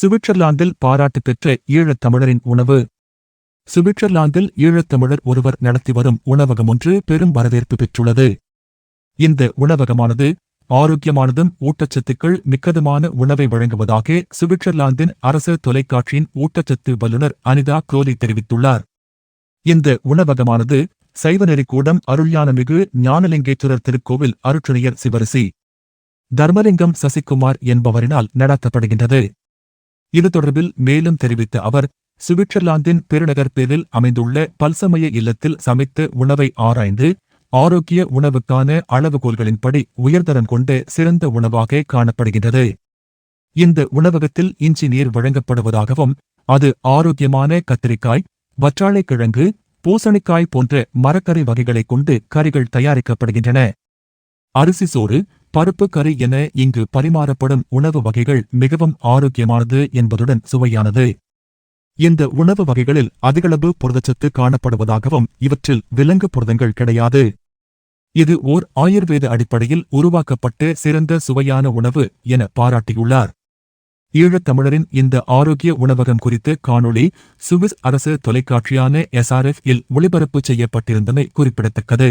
சுவிட்சர்லாந்தில் பாராட்டு பெற்ற ஈழத் தமிழரின் உணவு. சுவிட்சர்லாந்தில் ஈழத் தமிழர் ஒருவர் நடத்தி வரும் உணவகம் ஒன்று பெரும் வரவேற்பு பெற்றுள்ளது. இந்த உணவகமானது ஆரோக்கியமானதும் ஊட்டச்சத்துக்கள் மிக்கதுமான உணவை வழங்குவதாக சுவிட்சர்லாந்தின் அரசு தொலைக்காட்சியின் ஊட்டச்சத்து வல்லுநர் அனிதா குரோலி தெரிவித்துள்ளார். இந்த உணவகமானது சைவநெறிக்கூடம் அருள்ஞானமிகு ஞானலிங்கேஸ்வரர் திருக்கோவில் அருட்சணியர் சிவரிசி. தர்மலிங்கம் சசிகுமார் என்பவரினால் நடத்தப்படுகின்றது. இது தொடர்பில் மேலும் தெரிவித்த அவர் சுவிட்சர்லாந்தின் பெருநகர் பேரில் அமைந்துள்ள பல்சமய இல்லத்தில் சமைத்து உணவை ஆராய்ந்து ஆரோக்கிய உணவுக்கான அளவுகோல்களின்படி உயர்தரம் கொண்ட சிறந்த உணவாக காணப்படுகின்றது. இந்த உணவகத்தில் இஞ்சி நீர் வழங்கப்படுவதாகவும் அது ஆரோக்கியமான கத்திரிக்காய் வற்றாழைக்கிழங்கு பூசணிக்காய் போன்ற மரக்கறி வகைகளைக் கொண்டு கறிகள் தயாரிக்கப்படுகின்றன. அரிசி சோறு பருப்பு கறி என இங்கு பரிமாறப்படும் உணவு வகைகள் மிகவும் ஆரோக்கியமானது என்பதுடன் சுவையானது. இந்த உணவு வகைகளில் அதிகளவு புரதச்சத்து காணப்படுவதாகவும் இவற்றில் விலங்கு புரதங்கள் கிடையாது. இது ஓர் ஆயுர்வேத அடிப்படையில் உருவாக்கப்பட்டு சிறந்த சுவையான உணவு என பாராட்டியுள்ளார். ஈழத்தமிழரின் இந்த ஆரோக்கிய உணவகம் குறித்து காணொளி சுவிஸ் அரசு தொலைக்காட்சியான எஸ்ஆர்எஃப் இல் ஒளிபரப்பு செய்யப்பட்டிருந்தமை குறிப்பிடத்தக்கது.